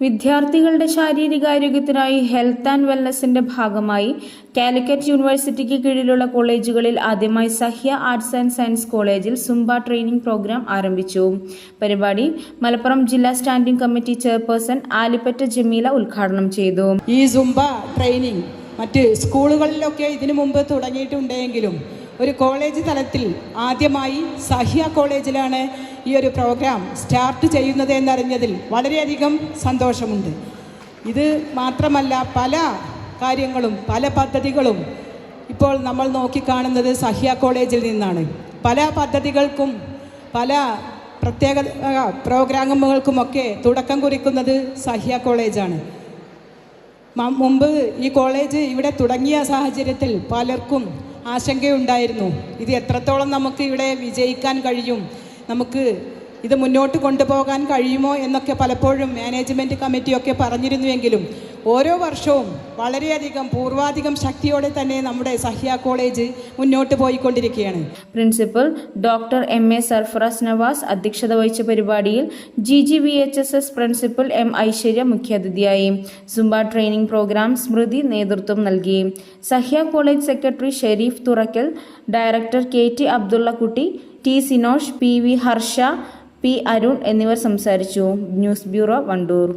വിദ്യാർത്ഥികളുടെ ശാരീരികാരോഗ്യത്തിനായി health and വെൽനസിന്റെ ഭാഗമായി കാലിക്കറ്റ് യൂണിവേഴ്സിറ്റിക്ക് കീഴിലുള്ള കോളേജുകളിൽ ആദ്യമായി സഹ്യ ആർട്സ് ആൻഡ് സയൻസ് കോളേജിൽ സുംബ ട്രെയിനിംഗ് പ്രോഗ്രാം ആരംഭിച്ചു. പരിപാടി മലപ്പുറം ജില്ലാ standing committee chairperson Alippatta Jameela ഉദ്ഘാടനം ചെയ്തു. ഈ സുംബ ട്രെയിനിങ് മറ്റ് സ്കൂളുകളിലൊക്കെ ഇതിനു മുമ്പ് തുടങ്ങിയിട്ടുണ്ടെങ്കിലും ഒരു കോളേജ് തലത്തിൽ ആദ്യമായി സഹ്യ കോളേജിലാണ് ഈ ഒരു പ്രോഗ്രാം സ്റ്റാർട്ട് ചെയ്യുന്നത് എന്നറിഞ്ഞതിൽ വളരെയധികം സന്തോഷമുണ്ട്. ഇത് മാത്രമല്ല പല കാര്യങ്ങളും പല പദ്ധതികളും ഇപ്പോൾ നമ്മൾ നോക്കിക്കാണുന്നത് സഹ്യ കോളേജിൽ നിന്നാണ്. പല പദ്ധതികൾക്കും പല പ്രത്യേക പ്രോഗ്രാമുകൾക്കുമൊക്കെ തുടക്കം കുറിക്കുന്നത് സഹ്യ കോളേജാണ്. മുമ്പ് ഈ കോളേജ് ഇവിടെ തുടങ്ങിയ സാഹചര്യത്തിൽ പലർക്കും ആശങ്കയുണ്ടായിരുന്നു. ഇത് എത്രത്തോളം നമുക്ക് ഇവിടെ വിജയിക്കാൻ കഴിയും? നമുക്ക് ഇത് മുന്നോട്ട് കൊണ്ടുപോകാൻ കഴിയുമോ എന്നൊക്കെ പലപ്പോഴും മാനേജ്മെന്റ് കമ്മിറ്റിയൊക്കെ പറഞ്ഞിരുന്നുവെങ്കിലും ഓരോ വർഷവും വളരെയധികം പൂർവാധികം ശക്തിയോടെ തന്നെ നമ്മുടെ സഹ്യ കോളേജ് മുന്നോട്ട് പോയിക്കൊണ്ടിരിക്കുകയാണ്. Principal doctor M A Sarfaraz Nawaz അധ്യക്ഷത വഹിച്ച പരിപാടിയിൽ G G V H S S principal M Aishwarya മുഖ്യാതിഥിയായി. സുംബ ട്രെയിനിംഗ് പ്രോഗ്രാം സ്മൃതി നേതൃത്വം നൽകി. Sahya college secretary Sharif Thurakkal director K T Abdullakutty T Sinosh P V Harsha P Arun എന്നിവർ സംസാരിച്ചു. News bureau Wandoor.